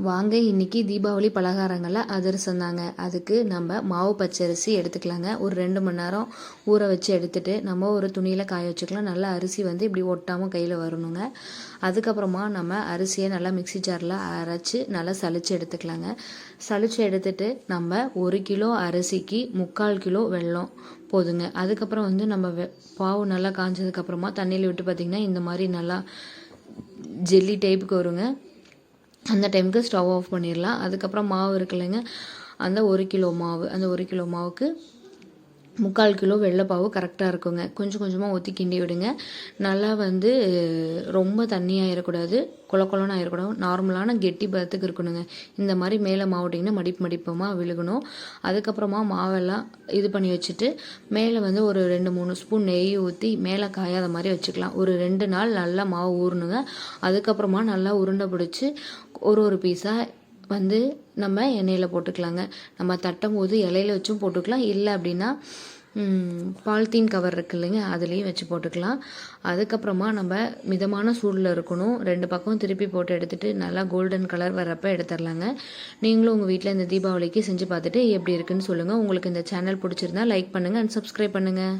வாங்க இன்னைக்கு தீபாவளி பலகாரங்களில் அதிரசம் தாங்க. அதுக்கு நம்ம மாவு பச்சரிசி எடுத்துக்கலாங்க. ஒரு ரெண்டு மணி நேரம் ஊற வச்சு எடுத்துட்டு நம்ம ஒரு துணியில் காய வச்சுக்கலாம். நல்லா அரிசி வந்து இப்படி ஒட்டாமல் கையில் வரணுங்க. அதுக்கப்புறமா நம்ம அரிசியை நல்லா மிக்ஸி ஜாரில் அரைச்சி நல்லா சளிச்சு எடுத்துக்கலாங்க. சளிச்சு எடுத்துட்டு நம்ம ஒரு கிலோ அரிசிக்கு முக்கால் கிலோ வெல்லம் போதுங்க. அதுக்கப்புறம் வந்து நம்ம வெ- பாவு நல்லா காஞ்சதுக்கப்புறமா தண்ணியில் விட்டு பார்த்திங்கன்னா இந்த மாதிரி நல்லா ஜெல்லி டைப்புக்கு வருங்க. அந்த டைமுக்கு ஸ்டவ் ஆஃப் பண்ணிடலாம் அதுக்கப்புறம் மாவு இருக்குல்லைங்க. அந்த ஒரு கிலோ மாவு அந்த ஒரு கிலோ மாவுக்கு முக்கால் கிலோ வெள்ளைப்பாவு கரெக்டாக இருக்குங்க. கொஞ்சம் கொஞ்சமாக ஊற்றி கிண்டி விடுங்க. நல்லா வந்து ரொம்ப தண்ணியாக ஆயிடக்கூடாது குள ஆயிடக்கூடாது நார்மலான கெட்டி பதத்துக்கு இருக்கணுங்க. இந்த மாதிரி மேலே மாவட்டிங்கன்னா மடிப்பு மடிப்பமாக விழுகணும். அதுக்கப்புறமா மாவெல்லாம் இது பண்ணி வச்சுட்டு மேலே வந்து ஒரு ரெண்டு மூணு ஸ்பூன் நெய் ஊற்றி மேலே காயாத மாதிரி வச்சுக்கலாம். ஒரு ரெண்டு நாள் நல்லா மாவு ஊறணுங்க. அதுக்கப்புறமா நல்லா உருண்டை பிடிச்சி ஒரு ஒரு பீஸாக வந்து நம்ம எண்ணெயில் போட்டுக்கலாங்க. நம்ம தட்டும் போது இலையில வச்சும் போட்டுக்கலாம். இல்லை அப்படின்னா பாலித்தீன் கவர் இருக்கு இல்லைங்க அதுலேயும் வச்சு போட்டுக்கலாம். அதுக்கப்புறமா நம்ம மிதமான சூடில் இருக்கணும். ரெண்டு பக்கம் திருப்பி போட்டு எடுத்துட்டு நல்லா கோல்டன் கலர் வரப்போ எடுத்துடலாங்க நீங்களும் உங்கள் வீட்டில் இந்த தீபாவளிக்கு செஞ்சு பார்த்துட்டு எப்படி இருக்குன்னு சொல்லுங்கள் உங்களுக்கு இந்த சேனல் பிடிச்சிருந்தா லைக் பண்ணுங்கள் அண்ட் சப்ஸ்கிரைப் பண்ணுங்கள்